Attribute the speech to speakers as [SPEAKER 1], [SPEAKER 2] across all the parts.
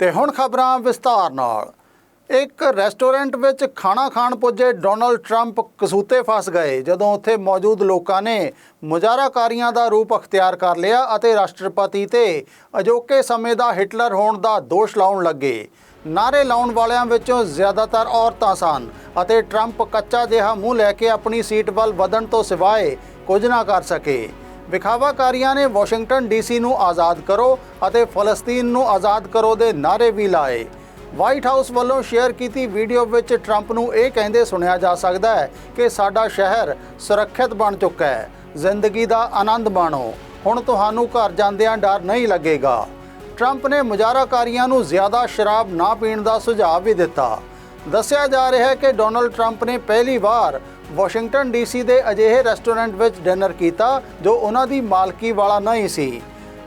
[SPEAKER 1] ਤੇ ਹੁਣ ਖਬਰਾਂ ਵਿਸਤਾਰ ਨਾਲ। ਇੱਕ ਰੈਸਟੋਰੈਂਟ ਵਿੱਚ ਖਾਣਾ ਖਾਣ ਪੁੱਜੇ ਡੋਨਲਡ ਟਰੰਪ ਕਸੂਤੇ ਫਸ ਗਏ, ਜਦੋਂ ਉੱਥੇ ਮੌਜੂਦ ਲੋਕਾਂ ਨੇ ਮੁਜ਼ਾਹਰਾਕਾਰੀਆਂ ਦਾ ਰੂਪ ਅਖਤਿਆਰ ਕਰ ਲਿਆ ਅਤੇ ਰਾਸ਼ਟਰਪਤੀ ਤੇ ਅਜੋਕੇ ਸਮੇਂ ਦਾ ਹਿਟਲਰ ਹੋਣ ਦਾ ਦੋਸ਼ ਲਾਉਣ ਲੱਗੇ। ਨਾਰੇ ਲਾਉਣ ਵਾਲਿਆਂ ਵਿੱਚੋਂ ਜ਼ਿਆਦਾਤਰ ਔਰਤਾਂ ਸਨ ਅਤੇ ਟਰੰਪ ਕੱਚਾ ਜਿਹਾ ਮੂੰਹ ਲੈ ਕੇ ਆਪਣੀ ਸੀਟ ਵੱਲ ਵਧਣ ਤੋਂ ਸਿਵਾਏ ਕੁਝ ਨਾ ਕਰ ਸਕੇ। ਵਿਖਾਵਾਕਾਰੀਆਂ ਨੇ ਵਾਸ਼ਿੰਗਟਨ ਡੀਸੀ ਨੂੰ ਆਜ਼ਾਦ ਕਰੋ ਅਤੇ ਫਲਸਤੀਨ ਨੂੰ ਆਜ਼ਾਦ ਕਰੋ ਦੇ ਨਾਰੇ ਵੀ ਲਾਏ। ਵਾਈਟ ਹਾਊਸ ਵੱਲੋਂ ਸ਼ੇਅਰ ਕੀਤੀ ਵੀਡੀਓ ਵਿੱਚ ਟਰੰਪ ਨੂੰ ਇਹ ਕਹਿੰਦੇ ਸੁਣਿਆ ਜਾ ਸਕਦਾ ਹੈ ਕਿ ਸਾਡਾ ਸ਼ਹਿਰ ਸੁਰੱਖਿਅਤ ਬਣ ਚੁੱਕਾ ਹੈ। ਜ਼ਿੰਦਗੀ ਦਾ ਆਨੰਦ ਮਾਣੋ। ਹੁਣ ਤੁਹਾਨੂੰ ਘਰ ਜਾਂਦਿਆਂ ਡਰ ਨਹੀਂ ਲੱਗੇਗਾ। ਟਰੰਪ ਨੇ ਮੁਜ਼ਾਹਰਾਕਾਰੀਆਂ ਨੂੰ ਜ਼ਿਆਦਾ ਸ਼ਰਾਬ ਨਾ ਪੀਣ ਦਾ ਸੁਝਾਅ ਵੀ ਦਿੱਤਾ। ਦੱਸਿਆ ਜਾ ਰਿਹਾ ਹੈ ਕਿ ਡੋਨਲਡ ਟਰੰਪ ਨੇ ਪਹਿਲੀ ਵਾਰ ਵਾਸ਼ਿੰਗਟਨ ਡੀਸੀ ਦੇ ਅਜਿਹੇ ਰੈਸਟੋਰੈਂਟ ਵਿੱਚ ਡਿਨਰ ਕੀਤਾ ਜੋ ਉਹਨਾਂ ਦੀ ਮਾਲਕੀ ਵਾਲਾ ਨਹੀਂ ਸੀ।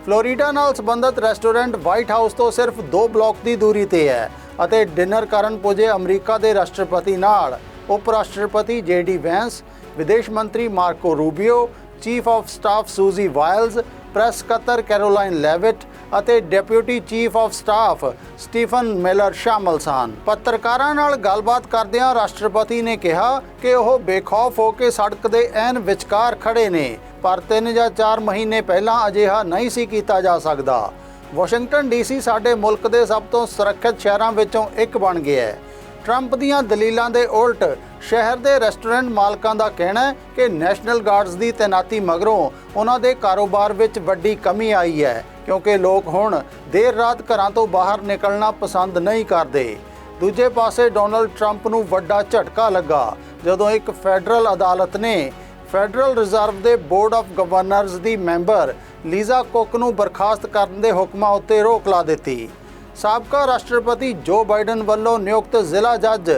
[SPEAKER 1] ਫਲੋਰੀਡਾ ਨਾਲ ਸੰਬੰਧਿਤ ਰੈਸਟੋਰੈਂਟ ਵਾਈਟ ਹਾਊਸ ਤੋਂ ਸਿਰਫ 2 ਬਲਾਕ ਦੀ ਦੂਰੀ ਤੇ ਹੈ ਅਤੇ ਡਿਨਰ ਕਰਨ ਪੁੱਜੇ ਅਮਰੀਕਾ ਦੇ ਰਾਸ਼ਟਰਪਤੀ ਨਾਲ ਉਪ ਰਾਸ਼ਟਰਪਤੀ ਜੇਡੀ ਵੈਂਸ, ਵਿਦੇਸ਼ ਮੰਤਰੀ Marco Rubio, chief of staff Susie Wiles, press ਸਕੱਤਰ ਕੈਰੋਲਾਈਨ ਲੈਵਿਟ ਅਤੇ deputy chief of staff Stephen Miller ਸ਼ਾਮਲ ਸਨ। ਪੱਤਰਕਾਰਾਂ ਨਾਲ ਗੱਲਬਾਤ ਕਰਦਿਆਂ ਰਾਸ਼ਟਰਪਤੀ ਨੇ ਕਿਹਾ ਕਿ ਉਹ ਬੇਖੌਫ ਹੋ ਕੇ ਸੜਕ ਦੇ ਐਨ ਵਿਚਕਾਰ ਖੜੇ ਨੇ, ਪਰ 3 ਜਾਂ 4 ਮਹੀਨੇ ਪਹਿਲਾਂ ਅਜਿਹਾ ਨਹੀਂ ਸੀ ਕੀਤਾ ਜਾ ਸਕਦਾ। ਵਾਸ਼ਿੰਗਟਨ ਡੀਸੀ ਸਾਡੇ ਮੁਲਕ ਦੇ ਸਭ ਤੋਂ ਸੁਰੱਖਿਅਤ ਸ਼ਹਿਰਾਂ ਵਿੱਚੋਂ ਇੱਕ ਬਣ ਗਿਆ ਹੈ। ਟਰੰਪ ਦੀਆਂ ਦਲੀਲਾਂ ਦੇ ਉਲਟ ਸ਼ਹਿਰ ਦੇ ਰੈਸਟੋਰੈਂਟ ਮਾਲਕਾਂ ਦਾ ਕਹਿਣਾ ਹੈ ਕਿ ਨੈਸ਼ਨਲ ਗਾਰਡਸ ਦੀ ਤੈਨਾਤੀ ਮਗਰੋਂ ਉਹਨਾਂ ਦੇ ਕਾਰੋਬਾਰ ਵਿੱਚ ਵੱਡੀ ਕਮੀ ਆਈ ਹੈ। ਕਿਉਂਕਿ ਲੋਕ ਹੁਣ ਦੇਰ ਰਾਤ ਘਰਾਂ ਤੋਂ ਬਾਹਰ ਨਿਕਲਣਾ ਪਸੰਦ ਨਹੀਂ ਕਰਦੇ। ਦੂਜੇ ਪਾਸੇ ਡੋਨਲਡ ਟਰੰਪ ਨੂੰ ਵੱਡਾ ਝਟਕਾ ਲੱਗਾ, ਜਦੋਂ ਇੱਕ ਫੈਡਰਲ ਅਦਾਲਤ ਨੇ ਫੈਡਰਲ ਰਿਜ਼ਰਵ ਦੇ ਬੋਰਡ ਆਫ ਗਵਰਨਰਸ ਦੀ ਮੈਂਬਰ ਲੀਜ਼ਾ ਕੁੱਕ ਨੂੰ ਬਰਖਾਸਤ ਕਰਨ ਦੇ ਹੁਕਮਾਂ ਉੱਤੇ ਰੋਕ ਲਾ ਦਿੱਤੀ। ਸਾਬਕਾ ਰਾਸ਼ਟਰਪਤੀ ਜੋ ਬਾਈਡਨ ਵੱਲੋਂ ਨਿਯੁਕਤ ਜ਼ਿਲ੍ਹਾ ਜੱਜ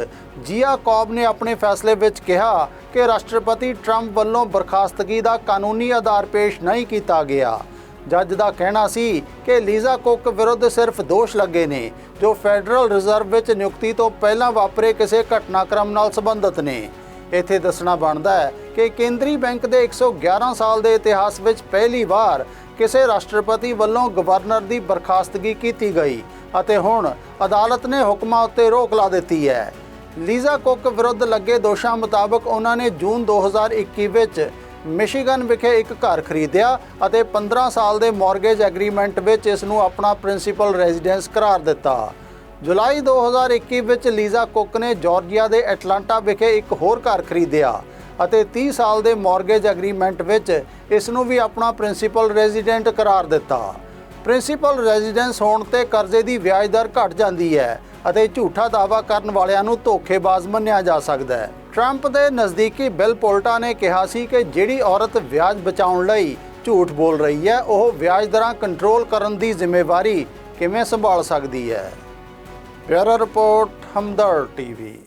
[SPEAKER 1] ਜੀਆ ਕੌਬ ਨੇ ਆਪਣੇ ਫੈਸਲੇ ਵਿੱਚ ਕਿਹਾ ਕਿ ਰਾਸ਼ਟਰਪਤੀ ਟਰੰਪ ਵੱਲੋਂ ਬਰਖਾਸਤਗੀ ਦਾ ਕਾਨੂੰਨੀ ਆਧਾਰ ਪੇਸ਼ ਨਹੀਂ ਕੀਤਾ ਗਿਆ। ਜੱਜ ਦਾ ਕਹਿਣਾ ਸੀ ਕਿ ਲੀਜ਼ਾ ਕੁੱਕ ਵਿਰੁੱਧ ਸਿਰਫ ਦੋਸ਼ ਲੱਗੇ ਨੇ, ਜੋ ਫੈਡਰਲ ਰਿਜ਼ਰਵ ਵਿੱਚ ਨਿਯੁਕਤੀ ਤੋਂ ਪਹਿਲਾਂ ਵਾਪਰੇ ਕਿਸੇ ਘਟਨਾਕ੍ਰਮ ਨਾਲ ਸੰਬੰਧਿਤ ਨੇ। ਇੱਥੇ ਦੱਸਣਾ ਬਣਦਾ ਹੈ ਕਿ ਕੇਂਦਰੀ ਬੈਂਕ ਦੇ 111 ਸਾਲ ਦੇ ਇਤਿਹਾਸ ਵਿੱਚ ਪਹਿਲੀ ਵਾਰ ਕਿਸੇ ਰਾਸ਼ਟਰਪਤੀ ਵੱਲੋਂ ਗਵਰਨਰ ਦੀ ਬਰਖਾਸਤਗੀ ਕੀਤੀ ਗਈ ਅਤੇ ਹੁਣ ਅਦਾਲਤ ਨੇ ਹੁਕਮਾਂ ਉੱਤੇ ਰੋਕ ਲਾ ਦਿੱਤੀ ਹੈ। ਲੀਜ਼ਾ ਕੁੱਕ ਵਿਰੁੱਧ ਲੱਗੇ ਦੋਸ਼ਾਂ ਮੁਤਾਬਕ ਉਹਨਾਂ ਨੇ ਜੂਨ 2021 ਵਿੱਚ ਮਿਸ਼ੀਗਨ ਵਿਖੇ ਇੱਕ ਘਰ ਖਰੀਦਿਆ ਅਤੇ 15 ਸਾਲ ਦੇ ਮਾਰਗੇਜ ਐਗਰੀਮੈਂਟ ਵਿੱਚ ਇਸ ਨੂੰ ਆਪਣਾ ਪ੍ਰਿੰਸੀਪਲ ਰੈਜ਼ੀਡੈਂਸ ਕਰਾਰ ਦਿੱਤਾ। ਜੁਲਾਈ 2021 ਵਿੱਚ ਲੀਜ਼ਾ ਕੁੱਕ ਨੇ ਜਾਰਜੀਆ ਦੇ ਐਟਲਾਂਟਾ ਵਿਖੇ ਇੱਕ ਹੋਰ ਘਰ ਖਰੀਦਿਆ ਅਤੇ 30 ਸਾਲ ਦੇ ਮਾਰਗੇਜ ਐਗਰੀਮੈਂਟ ਵਿੱਚ ਇਸ ਨੂੰ ਵੀ ਆਪਣਾ ਪ੍ਰਿੰਸੀਪਲ ਰੈਜ਼ੀਡੈਂਟ ਕਰਾਰ ਦਿੱਤਾ। ਪ੍ਰਿੰਸੀਪਲ ਰੈਜ਼ੀਡੈਂਸ ਹੋਣ ਤੇ ਕਰਜ਼ੇ ਦੀ ਵਿਆਜ ਦਰ ਘਟ ਜਾਂਦੀ ਹੈ ਅਤੇ ਝੂਠਾ ਦਾਅਵਾ ਕਰਨ ਵਾਲਿਆਂ ਨੂੰ ਧੋਖੇਬਾਜ਼ ਮੰਨਿਆ ਜਾ ਸਕਦਾ ਹੈ। ਟਰੰਪ ਦੇ ਨਜ਼ਦੀਕੀ ਬਿਲ ਪੋਲਟਾ ਨੇ ਕਿਹਾ ਸੀ ਕਿ ਜਿਹੜੀ ਔਰਤ ਵਿਆਜ ਬਚਾਉਣ ਲਈ ਝੂਠ ਬੋਲ ਰਹੀ ਹੈ, ਉਹ ਵਿਆਜ ਦਰਾਂ ਕੰਟਰੋਲ ਕਰਨ ਦੀ ਜ਼ਿੰਮੇਵਾਰੀ ਕਿਵੇਂ ਸੰਭਾਲ ਸਕਦੀ ਹੈ? Bureau report Hamdard TV.